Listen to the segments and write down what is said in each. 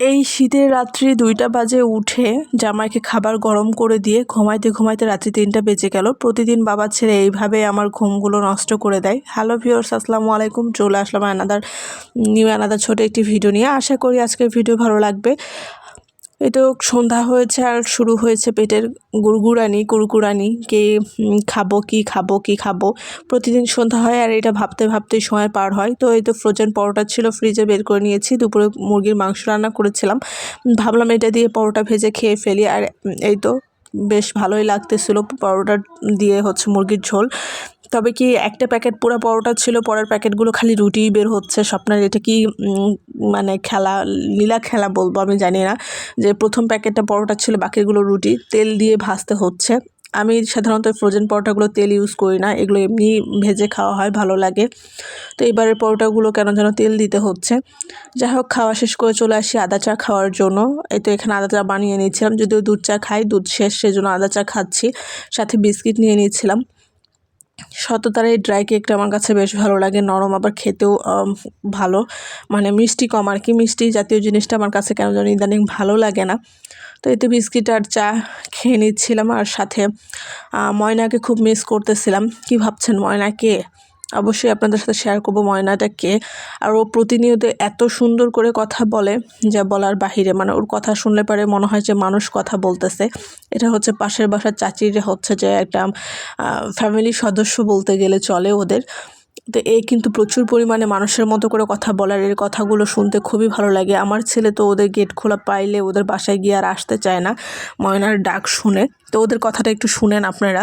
এই শীতের রাত্রি দুইটা বাজে উঠে জামাইকে খাবার গরম করে দিয়ে ঘুমাইতে ঘুমাইতে রাত্রি তিনটা বেজে গেল। প্রতিদিন বাবা ছেড়ে এইভাবে আমার ঘুমগুলো নষ্ট করে দেয়। হ্যালো ভিওর্স আসসালামু আলাইকুম। চলে আসলাম আনাদার নিউ আনাদার ছোট একটি ভিডিও নিয়ে। আশা করি আজকের ভিডিও ভালো লাগবে। তো সন্ধ্যা হয়েছে আর শুরু হয়েছে পেটের গুড়গুড়ানি, কুড়কুড়ানি, কে খাব কি খাব কি, খাব। প্রতিদিন সন্ধ্যা হয় আর এটা ভাবতে ভাবতেই সময় পার হয়। তো এই তো ফ্রোজেন পরোটা ছিল, ফ্রিজে বের করে নিয়েছি, দুপুরে মুরগির মাংস রান্না করেছিলাম। ভাবলাম এটা দিয়ে পরোটা ভেজে খেয়ে ফেলি আর এই তো বেশ ভালোই লাগতেছিল পরোটা দিয়ে হচ্ছে মুরগির ঝোল। তবে কি একটা প্যাকেট পুরো পরোটা ছিল, পরের প্যাকেটগুলো খালি রুটিই বের হচ্ছে? স্বপ্নের এটা কি মানে খেলা, লীলা খেলা বলব আমি জানি না। যে প্রথম প্যাকেটটা পরোটা ছিল, বাকিগুলো রুটি, তেল দিয়ে ভাজতে হচ্ছে। আমি সাধারণত ফ্রোজেন পরোটাগুলো তেল ইউজ করি না, এগুলো এমনি ভেজে খাওয়া হয়, ভালো লাগে। তো এবারের পরোটাগুলো কেন যেন তেল দিতে হচ্ছে। যাই হোক, খাওয়া শেষ করে চলে আসি আদা চা খাওয়ার জন্য। এই তো এখানে আদা চা বানিয়ে নিয়েছিলাম, যদিও দুধ চা খাই, দুধ শেষ, সেজন্য আদা চা খাচ্ছি। সাথে বিস্কিট নিয়ে নিয়েছিলাম। সততার এই ড্রাই কেকটা আমার কাছে বেশ ভালো লাগে। নরম আবার খেতেও ভালো। মানে মিষ্টি কম আর কি। মিষ্টি জাতীয় জিনিসটা আমার কাছে কেন জানি ইদানিং ভালো লাগে না। তো এতে বিস্কিট আর চা খেয়ে নিচ্ছিলাম আর সাথে ময়নাকে খুব মিস করতেছিলাম। কি ভাবছেন ময়না কে অবশ্যই আপনাদের সাথে শেয়ার করব ময়নাটা কে আর ও প্রতিনিয়ত এত সুন্দর করে কথা বলে যা বলার বাহিরে। মানে ওর কথা শুনলে পরে মনে হয় যে মানুষ কথা বলতেছে। এটা হচ্ছে পাশের বাসার চাচির হচ্ছে যে একটা ফ্যামিলি সদস্য বলতে গেলে চলে ওদের। তো এ কিন্তু প্রচুর পরিমাণে মানুষের মতো করে কথা বলার, এর কথাগুলো শুনতে খুবই ভালো লাগে। আমার ছেলে তো ওদের গেট খোলা পাইলে ওদের বাসায় গিয়ে আর আসতে চায় না, ময়নার ডাক শুনে। তো ওদের কথাটা একটু শুনেন আপনারা।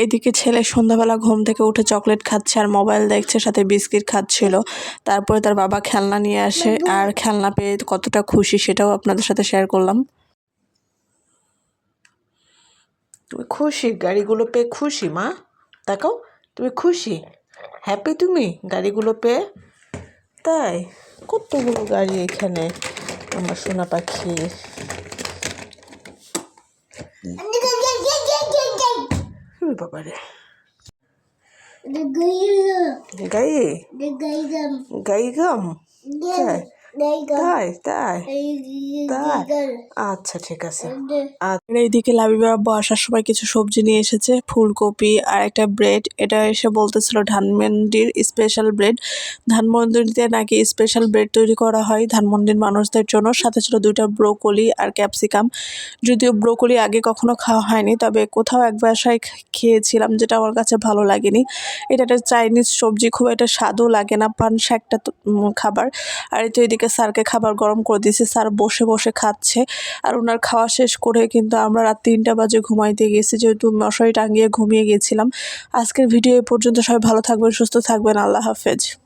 এইদিকে ছেলে সন্ধ্যাবেলা ঘুম থেকে উঠে চকলেট খাচ্ছে আর মোবাইল দেখছে সাথে বিস্কিট খাচ্ছিল। তারপরে তার বাবা খেলনা নিয়ে আসে আর খেলনা পেয়ে কতটা খুশি সেটাও আপনাদের সাথে শেয়ার করলাম। তুমি খুশি? গাড়িগুলো পেয়ে খুশি মা? দেখাও তুমি খুশি? হ্যাপি তুমি? গাড়িগুলো পেয়ে? তাই? কতগুলো গাড়ি এখানে? আমার সোনা পাখি। ওরে বাবারে গাই গাই গাম তাই তাই তাই। তাই। আচ্ছা ঠিক আছে। আর এইদিকে লাবিবার আব্বু আসার সময় কিছু সবজি নিয়ে এসেছে ফুলকপি আর একটা ব্রেড। এটা এসে বলতেছিল ধানমন্ডির স্পেশাল ব্রেড ধানমন্ডিতে নাকি স্পেশাল ব্রেড তৈরি করা হয় ধানমন্ডির মানুষদের জন্য। সাথে ছিল দুইটা ব্রোকলি আর ক্যাপসিকাম। যদিও ব্রোকলি আগে কখনো খাওয়া হয়নি তবে কোথাও এক বাসায় খেয়েছিলাম যেটা আমার কাছে ভালো লাগেনি। এটা একটা চাইনিজ সবজি খুব একটা স্বাদও লাগে না পানসা একটা তো, খাবার। আর এই তো এদিকে স্যারকে খাবার গরম করে দিয়েছে। স্যার বসে বসে খাচ্ছে আর ওনার খাওয়া শেষ করে কিন্তু আমরা রাত তিনটা বাজে ঘুমাইতে গেছি। যেহেতু মশারি টাঙিয়ে ঘুমিয়ে গেছিলাম। আজকের ভিডিও এ পর্যন্ত। সবাই ভালো থাকবেন, সুস্থ থাকবেন। আল্লাহ হাফেজ।